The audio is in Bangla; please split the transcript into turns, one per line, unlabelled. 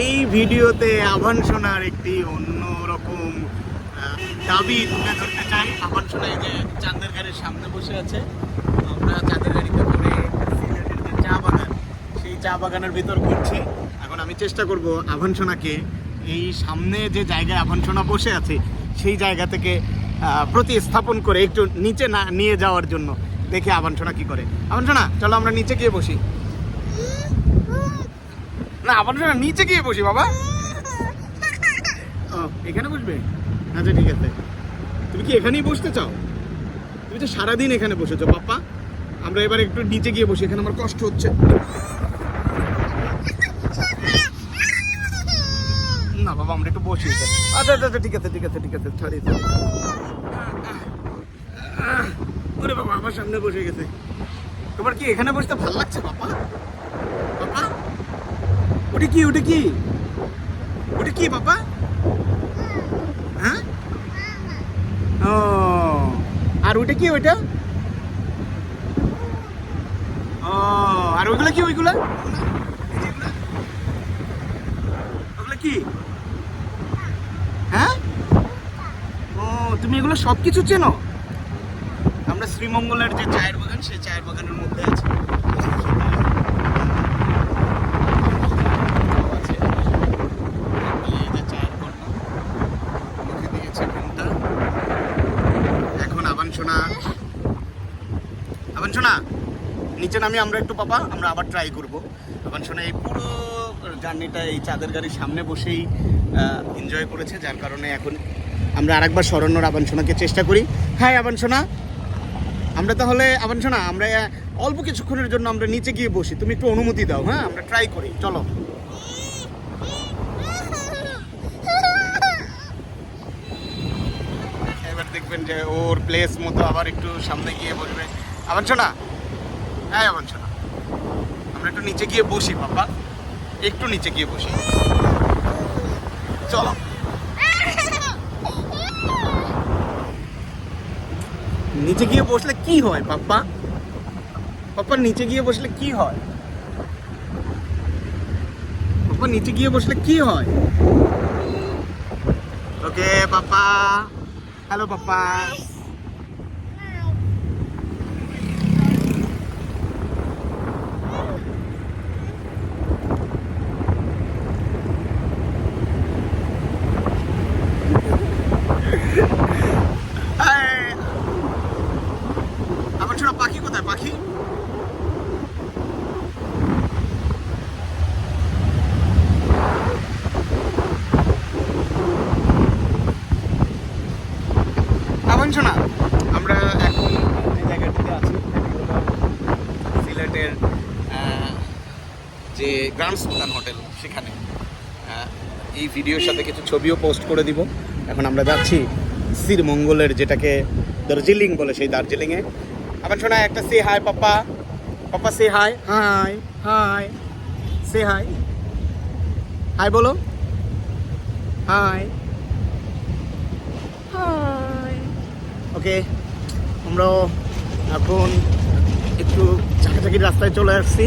এই ভিডিওতে আভান সোনার একটি অন্যরকম আহ, দাবি তুলে ধরতে চাই। আভান সোনা যে চাঁদের গাড়ির সামনে বসে আছে। আমরা চাঁদের গাড়িতে করে চা বাগান সেই চা বাগানের ভিতর ঘুরছি। এখন আমি চেষ্টা করব আভান সোনাকে এই সামনে যে জায়গায় আভান সোনা বসে আছে সেই জায়গা থেকে প্রতিস্থাপন করে একটু নিচে না নিয়ে যাওয়ার জন্য। দেখি আভান সোনা কি করে। আভান সোনা চলো আমরা নিচে গিয়ে বসি। না আবার না নিচে গিয়ে বসি বাবা। ও এখানে বসবে? আচ্ছা ঠিক আছে। তুমি কি এখানেই বসতে চাও? তুমি তো সারাদিন এখানে বসেছো পাপ্পা। আমরা এবার একটু নিচে গিয়ে বসি এখানে আমার কষ্ট হচ্ছে। না বাবা আমরা একটু বসি আচ্ছা আচ্ছা আচ্ছা, ঠিক আছে ঠিক আছে ঠিক আছে সরি সরি ওরে বাবা আমার সামনে বসে গেছে। তোমার কি এখানে বসতে ভালো লাগছে বাবা ওটা কি ওটা কি? ওটা কি বাবা? হ্যাঁ? ও, আর ওটা কি ওইটা? ও, আর ওইগুলো কি, ওইগুলো? ওগুলো কি? হ্যাঁ? ও, তুমি এগুলো সব কিছু চেনো? আমরা শ্রীমঙ্গলের যে চায়ের বাগান, সেই চায়ের বাগানের মধ্যে আছি আছে। এই যে চায়ের কর্নার। মুখে দিয়েছে ঘুমটা। এখন আবান সোনা আবান শোনা নিচে নামি আমরা একটু পাপা, আমরা আবার ট্রাই করব। আবান শোনা এই পুরো জার্নিটা এই চাঁদের গাড়ির সামনে বসেই এনজয় করেছে, যার কারণে এখন আমরা আরেকবার স্মরণ্যর আবান সোনাকে চেষ্টা করি। হ্যাঁ আবান সোনা আমরা তাহলে আবান সোনা আমরা অল্প কিছুক্ষণের জন্য আমরা নিচে গিয়ে বসি। তুমি একটু অনুমতি দাও হ্যাঁ? আমরা ট্রাই করি, চলো। এবার দেখবেন যে ওর প্লেস মতো আবার একটু সামনে গিয়ে বসবে। আবার শোনা হ্যাঁ আবার শোনা আমরা একটু নিচে গিয়ে বসি, বাবা। একটু নিচে গিয়ে বসি। চলো। নিচে গিয়ে বসলে কি হয়, পাপ্পা? পাপ্পা, নিচে গিয়ে বসলে কি হয়? পাপ্পা, নিচে গিয়ে বসলে কি হয়? ওকে, পাপ্পা। হ্যালো, পাপ্পা। শোনা আমরা এখন যে জায়গাটিতে আছি। সিলেটের যে গ্রান্ড সুলতান হোটেল সেখানে। এই ভিডিওর সাথে কিছু ছবিও পোস্ট করে দিব। এখন আমরা যাচ্ছি শ্রীমঙ্গলের যেটাকে দার্জিলিং বলে সেই দার্জিলিংয়ে। আবার শোনা, একটা সে হাই পাপা। পাপা সে হাই হাই হাই সে হাই হাই বলো। হাই ওকে আমরাও এখন একটু চাকাচাকির রাস্তায় চলে আসছি।